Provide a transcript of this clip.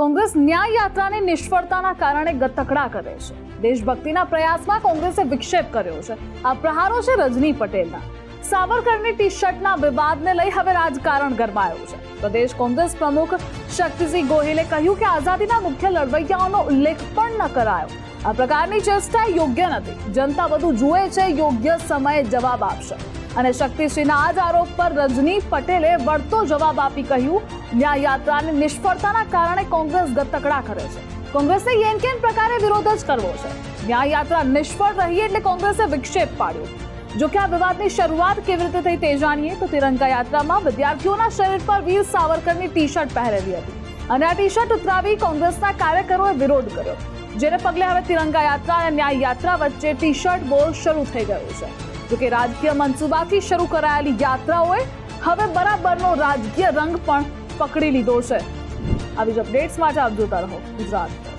કોંગ્રેસ ન્યાય યાત્રાની નિષ્ફળતાના કારણે ગતકડા કરે છે. દેશભક્તિના પ્રયાસમાં કોંગ્રેસે વિક્ષેપ કર્યો છે. આ પ્રહારો છે રજની પટેલના. સાવરકરની ટી શર્ટના વિવાદને લઈ હવે રાજકારણ ગરમાયું છે. પ્રદેશ કોંગ્રેસ પ્રમુખ શક્તિસિંહ ગોહિલે કહ્યું કે આઝાદીના મુખ્ય લડવૈયાઓનો ઉલ્લેખ પણ ન કરાયો. આ પ્રકારની ચેષ્ટા યોગ્ય નથી. જનતા બધું જુએ છે, યોગ્ય સમયે જવાબ આપશે. અને શક્તિસિંહના આ જ આરોપ પર રજની પટેલે વળતો જવાબ આપી કહ્યું, ન્યાય યાત્રાની નિષ્ફળતાના કારણે કોંગ્રેસ ગતકડા કરે છે. કોંગ્રેસે યેન કેન પ્રકારે વિરોધ જ કરવો છે. ન્યાય યાત્રા નિષ્ફળ રહી એટલે કોંગ્રેસે વિક્ષેપ પાડ્યો. જો કે આ વિવાદની શરૂઆત કેવી રીતે થઈ તે જાણીએ તો તિરંગા યાત્રામાં વિદ્યાર્થીઓના શરીર પર વીર સાવરકરની ટી શર્ટ પહેરેલી હતી. અને આ ટી શર્ટ ઉતરાવી કોંગ્રેસના કાર્યકરોએ વિરોધ કર્યો. જેને પગલે હવે તિરંગા યાત્રા અને ન્યાય યાત્રા વચ્ચે ટી શર્ટ બોલ શરૂ થઈ ગયું છે. જો કે રાજકીય મનસુબાથી શરૂ કરાયેલી યાત્રાઓએ હવે બરાબરનો રાજકીય રંગ પણ પકડી લીધો છે. આવી જ અપડેટ્સ માટે આપ જોતા રહો ગુજરાત.